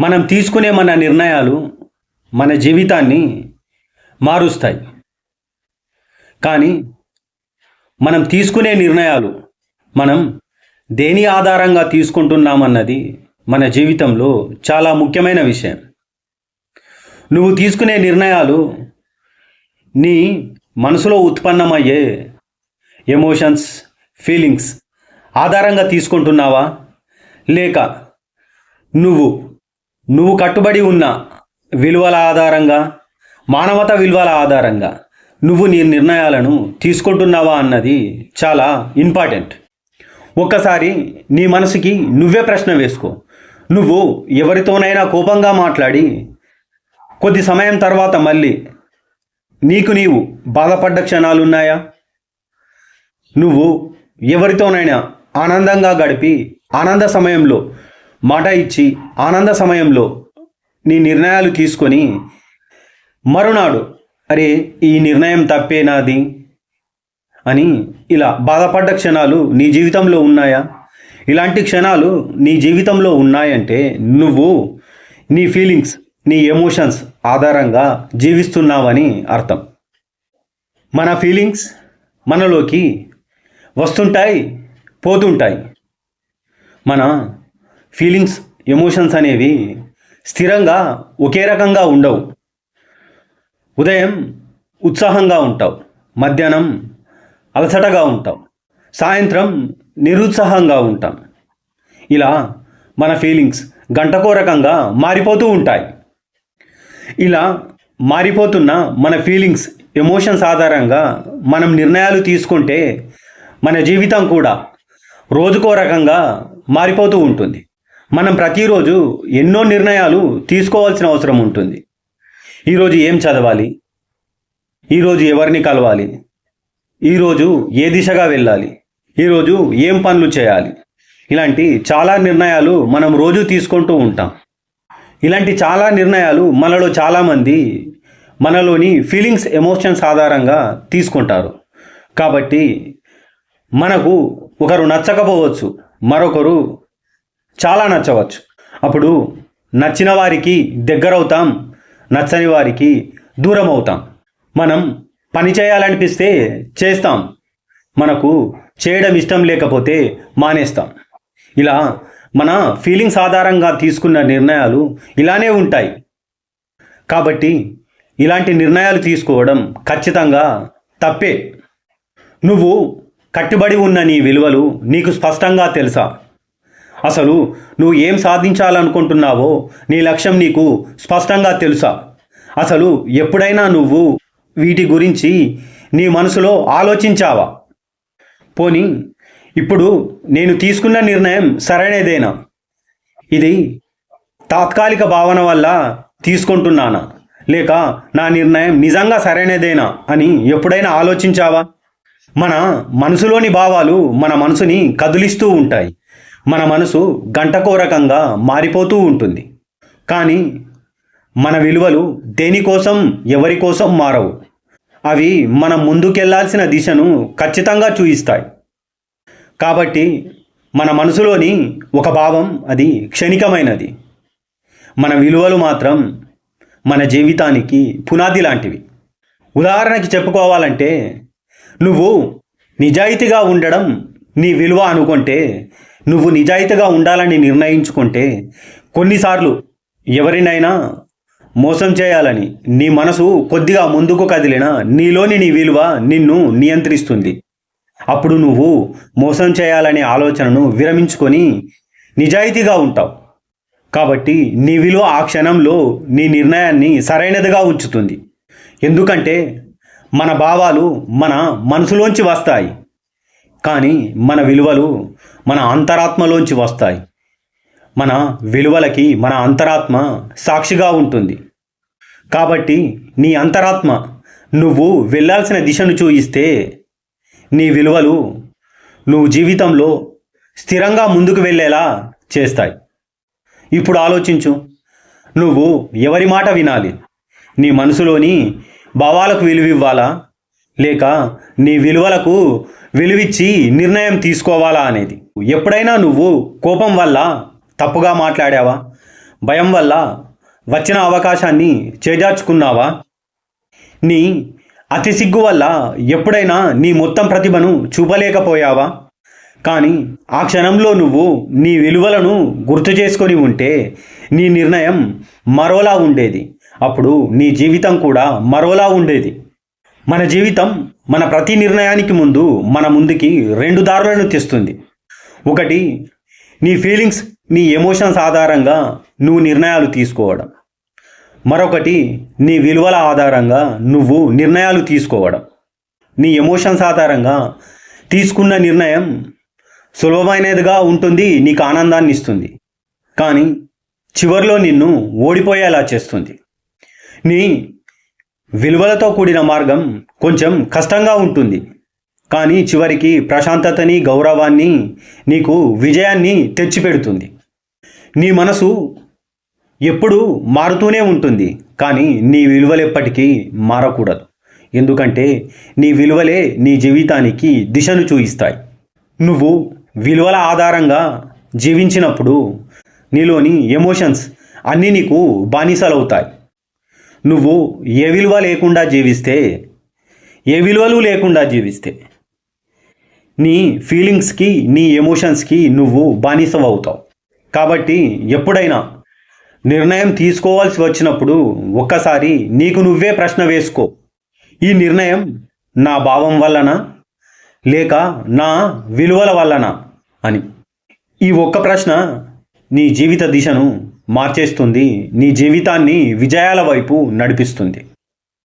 మనం తీసుకునే మన నిర్ణయాలు మన జీవితాన్ని మారుస్తాయి. కానీ మనం తీసుకునే నిర్ణయాలు మనం దేని ఆధారంగా తీసుకుంటున్నామన్నది మన జీవితంలో చాలా ముఖ్యమైన విషయం. నువ్వు తీసుకునే నిర్ణయాలు నీ మనసులో ఉత్పన్నమయ్యే ఎమోషన్స్ ఫీలింగ్స్ ఆధారంగా తీసుకుంటున్నావా? లేక నువ్వు నువ్వు కట్టుబడి ఉన్న విలువల ఆధారంగా మానవత విలువల ఆధారంగా నువ్వు నీ నిర్ణయాలను తీసుకుంటున్నావా అన్నది చాలా ఇంపార్టెంట్. ఒక్కసారి నీ మనసుకి నువ్వే ప్రశ్న వేసుకో. నువ్వు ఎవరితోనైనా కోపంగా మాట్లాడి కొద్ది సమయం తర్వాత మళ్ళీ నీకు నీవు బాధపడ్డ క్షణాలు ఉన్నాయా నువ్వు ఎవరితోనైనా ఆనందంగా గడిపి ఆనంద సమయంలో మాట ఇచ్చి ఆనంద సమయంలో నీ నిర్ణయాలు తీసుకొని మరునాడు అరే ఈ నిర్ణయం తప్పే నాది అని ఇలా బాధపడ్డ క్షణాలు నీ జీవితంలో ఉన్నాయా? ఇలాంటి క్షణాలు నీ జీవితంలో ఉన్నాయంటే నువ్వు నీ ఫీలింగ్స్ నీ ఎమోషన్స్ ఆధారంగా జీవిస్తున్నావని అర్థం. మన ఫీలింగ్స్ మనలోకి వస్తుంటాయి పోతుంటాయి. మన ఫీలింగ్స్ ఎమోషన్స్ అనేవి స్థిరంగా ఒకే రకంగా ఉండవు. ఉదయం ఉత్సాహంగా ఉంటావు మధ్యాహ్నం అలసటగా ఉంటాం సాయంత్రం నిరుత్సాహంగా ఉంటాం. ఇలా మన ఫీలింగ్స్ గంటకో రకంగా మారిపోతూ ఉంటాయి. ఇలా మారిపోతున్న మన ఫీలింగ్స్ ఎమోషన్స్ ఆధారంగా మనం నిర్ణయాలు తీసుకుంటే మన జీవితం కూడా రోజుకో రకంగా మారిపోతూ ఉంటుంది. మనం ప్రతిరోజు ఎన్నో నిర్ణయాలు తీసుకోవాల్సిన అవసరం ఉంటుంది. ఈరోజు ఏం చదవాలి? ఈరోజు ఎవరిని కలవాలి? ఈరోజు ఏ దిశగా వెళ్ళాలి? ఈరోజు ఏం పనులు చేయాలి? ఇలాంటి చాలా నిర్ణయాలు మనం రోజు తీసుకుంటూ ఉంటాం. ఇలాంటి చాలా నిర్ణయాలు మనలో చాలామంది మనలోని ఫీలింగ్స్ ఎమోషన్స్ ఆధారంగా తీసుకుంటారు. కాబట్టి మనకు ఒకరు నచ్చకపోవచ్చు మరొకరు చాలా నచ్చవచ్చు. అప్పుడు నచ్చిన వారికి దగ్గరవుతాం నచ్చని వారికి దూరం అవుతాం మనం పని చేయాలనిపిస్తే చేస్తాం. మనకు చేయడం ఇష్టం లేకపోతే మానేస్తాం. ఇలా మన ఫీలింగ్స్ ఆధారంగా తీసుకున్న నిర్ణయాలు ఇలానే ఉంటాయి. కాబట్టి ఇలాంటి నిర్ణయాలు తీసుకోవడం ఖచ్చితంగా తప్పే. నువ్వు కట్టుబడి ఉన్న నీ విలువలు నీకు స్పష్టంగా తెలుసా? అసలు నువ్వు ఏం సాధించాలనుకుంటున్నావో నీ లక్ష్యం నీకు స్పష్టంగా తెలుసా? అసలు ఎప్పుడైనా నువ్వు వీటి గురించి నీ మనసులో ఆలోచించావా? పోనీ ఇప్పుడు నేను తీసుకున్న నిర్ణయం సరైనదేనా? ఇది తాత్కాలిక భావన వల్ల తీసుకుంటున్నానా? లేక నా నిర్ణయం నిజంగా సరైనదేనా అని ఎప్పుడైనా ఆలోచించావా? మన మనసులోని భావాలు మన మనసుని కదిలిస్తూ ఉంటాయి. మన మనసు గంటకో రకంగా మారిపోతూ ఉంటుంది. కానీ మన విలువలు దేనికోసం ఎవరి కోసం మారవు. అవి మనం ముందుకెళ్ళాల్సిన దిశను ఖచ్చితంగా చూయిస్తాయి. కాబట్టి మన మనసులోని ఒక భావం అది క్షణికమైనది. మన విలువలు మాత్రం మన జీవితానికి పునాది లాంటివి. ఉదాహరణకి చెప్పుకోవాలంటే నువ్వు నిజాయితీగా ఉండడం నీ విలువ అనుకుంటే నువ్వు నిజాయితీగా ఉండాలని నిర్ణయించుకుంటే కొన్నిసార్లు ఎవరినైనా మోసం చేయాలని నీ మనసు కొద్దిగా ముందుకు కదిలినా నీలోని నీ విలువ నిన్ను నియంత్రిస్తుంది. అప్పుడు నువ్వు మోసం చేయాలనే ఆలోచనను విరమించుకొని నిజాయితీగా ఉంటావు. కాబట్టి నీ విలువ ఆ క్షణంలో నీ నిర్ణయాన్ని సరైనదిగా ఉంచుతుంది. ఎందుకంటే మన భావాలు మన మనసులోంచి వస్తాయి. కానీ మన విలువలు మన అంతరాత్మలోంచి వస్తాయి. మన విలువలకి మన అంతరాత్మ సాక్షిగా ఉంటుంది. కాబట్టి నీ అంతరాత్మ నువ్వు వెళ్ళాల్సిన దిశను చూయిస్తే నీ విలువలు నువ్వు జీవితంలో స్థిరంగా ముందుకు వెళ్ళేలా చేస్తాయి. ఇప్పుడు ఆలోచించు. నువ్వు ఎవరి మాట వినాలి? నీ మనసులోని భావాలకు విలువ ఇవ్వాలా లేక నీ విలువలకు విలువిచ్చి నిర్ణయం తీసుకోవాలా అనేది. ఎప్పుడైనా నువ్వు కోపం వల్ల తప్పుగా మాట్లాడావా? భయం వల్ల వచ్చిన అవకాశాన్ని చేజార్చుకున్నావా? నీ అతి సిగ్గు వల్ల ఎప్పుడైనా నీ మొత్తం ప్రతిభను చూపలేకపోయావా? కానీ ఆ క్షణంలో నువ్వు నీ విలువలను గుర్తు చేసుకొని ఉంటే నీ నిర్ణయం మరోలా ఉండేది. అప్పుడు నీ జీవితం కూడా మరోలా ఉండేది. మన జీవితం మన ప్రతి నిర్ణయానికి ముందు మన ముందుకి రెండు దారులను తెస్తుంది. ఒకటి నీ ఫీలింగ్స్ నీ ఎమోషన్స్ ఆధారంగా నువ్వు నిర్ణయాలు తీసుకోవడం. మరొకటి నీ విలువల ఆధారంగా నువ్వు నిర్ణయాలు తీసుకోవడం. నీ ఎమోషన్స్ ఆధారంగా తీసుకున్న నిర్ణయం సులభమైనదిగా ఉంటుంది నీకు ఆనందాన్ని ఇస్తుంది. కానీ చివరిలో నిన్ను ఓడిపోయేలా చేస్తుంది. నీ విలువలతో కూడిన మార్గం కొంచెం కష్టంగా ఉంటుంది. కానీ చివరికి ప్రశాంతతని గౌరవాన్ని నీకు విజయాన్ని తెచ్చిపెడుతుంది. నీ మనసు ఎప్పుడూ మారుతూనే ఉంటుంది కానీ నీ విలువలు ఎప్పటికీ మారకూడదు. ఎందుకంటే నీ విలువలే నీ జీవితానికి దిశను చూయిస్తాయి. నువ్వు విలువల ఆధారంగా జీవించినప్పుడు నీలోని ఎమోషన్స్ అన్నీ నీకు బానిసలవుతాయి. నువ్వు ఏ విలువ లేకుండా జీవిస్తే ఏ విలువలు లేకుండా జీవిస్తే నీ ఫీలింగ్స్కి నీ ఎమోషన్స్కి నువ్వు బానిసవవుతావు కాబట్టి ఎప్పుడైనా నిర్ణయం తీసుకోవాల్సి వచ్చినప్పుడు ఒక్కసారి నీకు నువ్వే ప్రశ్న వేసుకో. ఈ నిర్ణయం నా భావం వల్లనా లేక నా విలువల వల్లనా అని. ఈ ఒక్క ప్రశ్న నీ జీవిత దిశను మార్చేస్తుంది. నీ జీవితాన్ని విజయాల వైపు నడిపిస్తుంది.